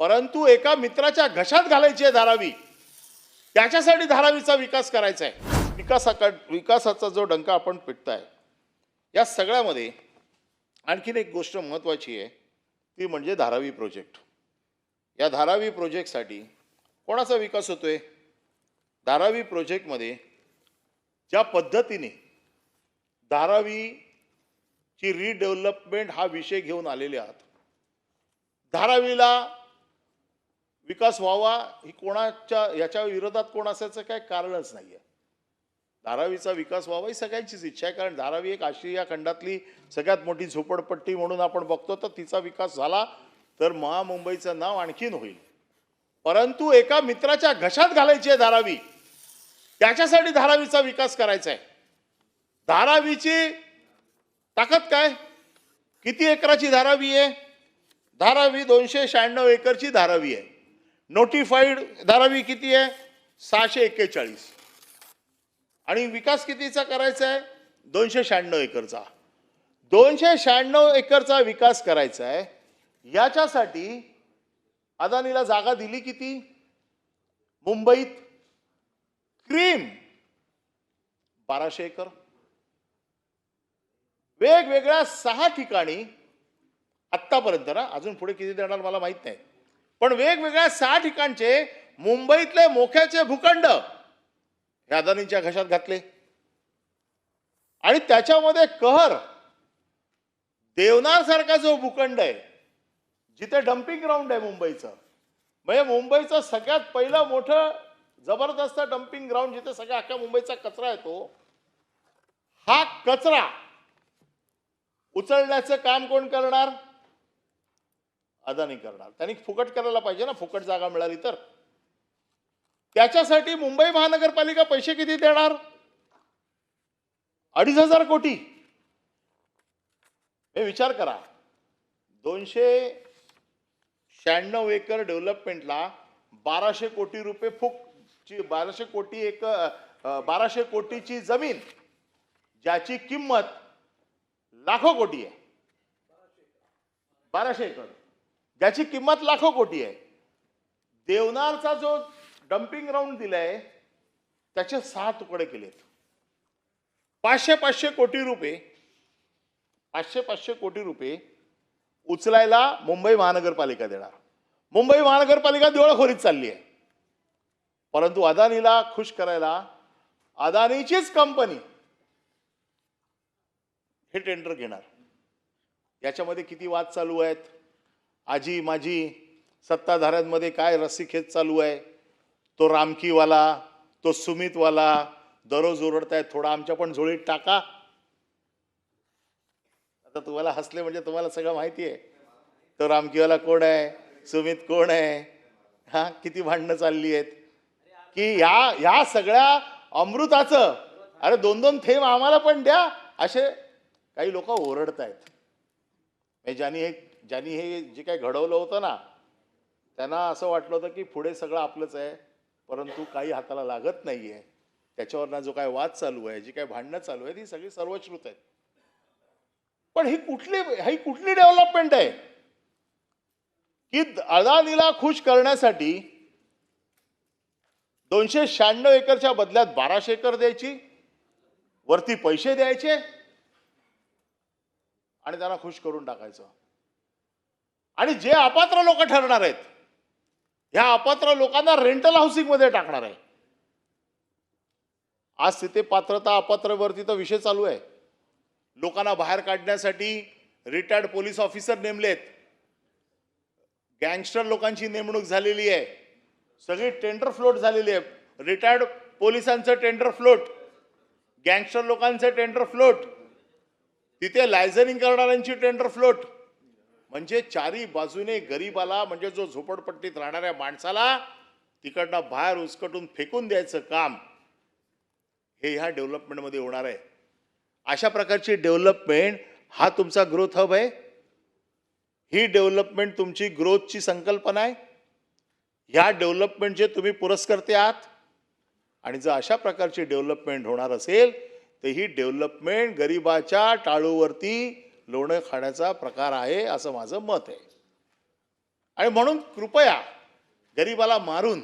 परंतु एका मित्राच्या घशात घालायची आहे धारावी. त्याच्यासाठी धारावीचा विकास करायचा आहे विकासाका विकासाचा जो डंका आपण पिटताय या सगळ्यामध्ये आणखीन एक गोष्ट महत्त्वाची आहे ती म्हणजे धारावी प्रोजेक्ट या धारावी प्रोजेक्टसाठी कोणाचा विकास होतोय? धारावी प्रोजेक्टमध्ये ज्या पद्धतीने धारावीची रिडेव्हलपमेंट हा विषय घेऊन आलेले आहात धारावीला विकास व्हावा ही कोणाच्या याच्या विरोधात कोण असायचं काय कारणच नाही आहे धारावीचा विकास व्हावा ही सगळ्यांचीच इच्छा आहे कारण धारावी एक आशिया खंडातली सगळ्यात मोठी झोपडपट्टी म्हणून आपण बघतो तर तिचा विकास झाला तर महामुंबईचं नाव आणखीन होईल. परंतु एका मित्राच्या घशात घालायची आहे धारावी. त्याच्यासाठी धारावीचा विकास करायचा आहे. धारावीची ताकद काय? किती एकराची धारावी आहे? धारावी दोनशे शहाण्णव एकरची धारावी आहे. नोटिफाईड धारावी किती आहे? सहाशे एक्केचाळीस. आणि विकास कितीचा करायचा आहे? दोनशे शहाण्णव एकरचा. दोनशे शहाण्णव एकरचा विकास करायचा आहे. याच्यासाठी अदानीला जागा दिली किती? मुंबईत क्रीम बाराशे एकर. वेगवेगळ्या सहा ठिकाणी आत्तापर्यंत ना अजून पुढे किती देणार मला माहीत नाही. पण वेगवेगळ्या सहा ठिकाणचे मुंबईतले मोक्याचे भूखंड हे अदानींच्या घशात घातले. आणि त्याच्यामध्ये कहर देवनार सारखा जो भूखंड आहे जिथे डम्पिंग ग्राउंड आहे मुंबईचं. म्हणजे मुंबईचं सगळ्यात पहिलं मोठं जबरदस्त डम्पिंग ग्राउंड जिथे सगळ्या अख्ख्या मुंबईचा कचरा येतो हा कचरा उचलण्याचं काम कोण करणार? अदानी करणार. त्यांनी फुकट करायला पाहिजे ना फुकट जागा मिळाली तर. त्याच्यासाठी मुंबई महानगरपालिका पैसे किती देणार? अडीच हजार कोटी. हे विचार करा. दोनशे शहाण्णव एकर डेव्हलपमेंटला बाराशे कोटी रुपये फुकची बाराशे कोटी एक बाराशे कोटीची जमीन ज्याची किंमत लाखो कोटी आहे. बाराशे एकर. ज्याची किंमत लाखो कोटी आहे. देवनारचा जो डम्पिंग ग्राउंड दिलाय त्याचे सहा तुकडे केलेत. पाचशे पाचशे कोटी रुपये पाचशे पाचशे कोटी रुपये उचलायला मुंबई महानगरपालिका देणार. मुंबई महानगरपालिका दिवाळखोरीत चालली आहे. परंतु अदानीला खुश करायला अदानीचीच कंपनी हे टेंडर घेणार. याच्यामध्ये किती वाद चालू आहेत? आजी माझी सत्ताधाऱ्यांमध्ये काय रस्सीखेच चालू आहे? तो रामकीवाला तो सुमितवाला दररोज ओरडतायत थोडा आमच्या पण झोळीत टाका. आता तुम्हाला हसले म्हणजे तुम्हाला सगळं माहिती आहे. तो रामकीवाला कोण आहे? सुमित कोण आहे? हा किती भांडणं चालली आहेत? की ह्या ह्या सगळ्या अमृताचं अरे दोन दोन थेंब आम्हाला पण द्या असे काही लोक ओरडत आहेत म्हणजे ज्यांनी हे ज्यांनी हे जे काही घडवलं होतं ना त्यांना असं वाटलं होतं की पुढे सगळं आपलंच आहे परंतु काही हाताला लागत नाही आहे त्याच्यावरनं जो काय वाद चालू आहे जी काय भांडणं चालू आहे ती सगळी सर्वश्रुत आहेत. पण ही कुठली ही कुठली डेव्हलपमेंट आहे? की अदानीला खुश करण्यासाठी दोनशे शहाण्णव एकरच्या बदल्यात बाराशे एकर द्यायची वरती पैसे द्यायचे आणि त्यांना खुश करून टाकायचं. आणि जे अपात्र लोक ठरणार आहेत ह्या अपात्र लोकांना रेंटल हाऊसिंगमध्ये टाकणार आहे. आज तिथे पात्रता अपात्रवरती तर विषय चालू आहे. लोकांना बाहेर काढण्यासाठी रिटायर्ड पोलीस ऑफिसर नेमलेत. गँगस्टर लोकांची नेमणूक झालेली आहे. सगळी टेंडर फ्लोट झालेली आहे. रिटायर्ड पोलिसांचं टेंडर फ्लोट गँगस्टर लोकांचं टेंडर फ्लोट तिथे लायझनिंग करणाऱ्यांची टेंडर फ्लोट म्हणजे चारी बाजूने गरीबाला म्हणजे जो झोपडपट्टीत राहणाऱ्या माणसाला तिकडनं बाहेर उचकटून फेकून द्यायचं काम हे ह्या डेव्हलपमेंटमध्ये होणार आहे. अशा प्रकारची डेव्हलपमेंट हा तुमचा ग्रोथ हब आहे. ही डेव्हलपमेंट तुमची ग्रोथची संकल्पना आहे. ह्या डेव्हलपमेंटचे तुम्ही पुरस्कर्ते आहात आणि जर अशा प्रकारची डेव्हलपमेंट होणार असेल तर ही डेव्हलपमेंट गरिबाच्या टाळूवरती लोणं खाण्याचा प्रकार आहे असं माझं मत आहे. आणि म्हणून कृपया गरिबाला मारून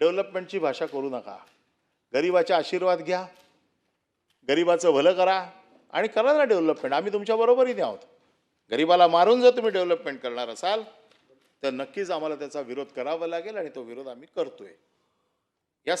डेव्हलपमेंटची भाषा करू नका. गरिबाचे आशीर्वाद घ्या. गरिबाचं भलं करा आणि करा ना डेव्हलपमेंट. आम्ही तुमच्याबरोबरही आहोत. गरिबाला मारून जर तुम्ही डेव्हलपमेंट करणार असाल तर नक्कीच आम्हाला त्याचा विरोध करावा लागेल आणि तो विरोध आम्ही करतोय. या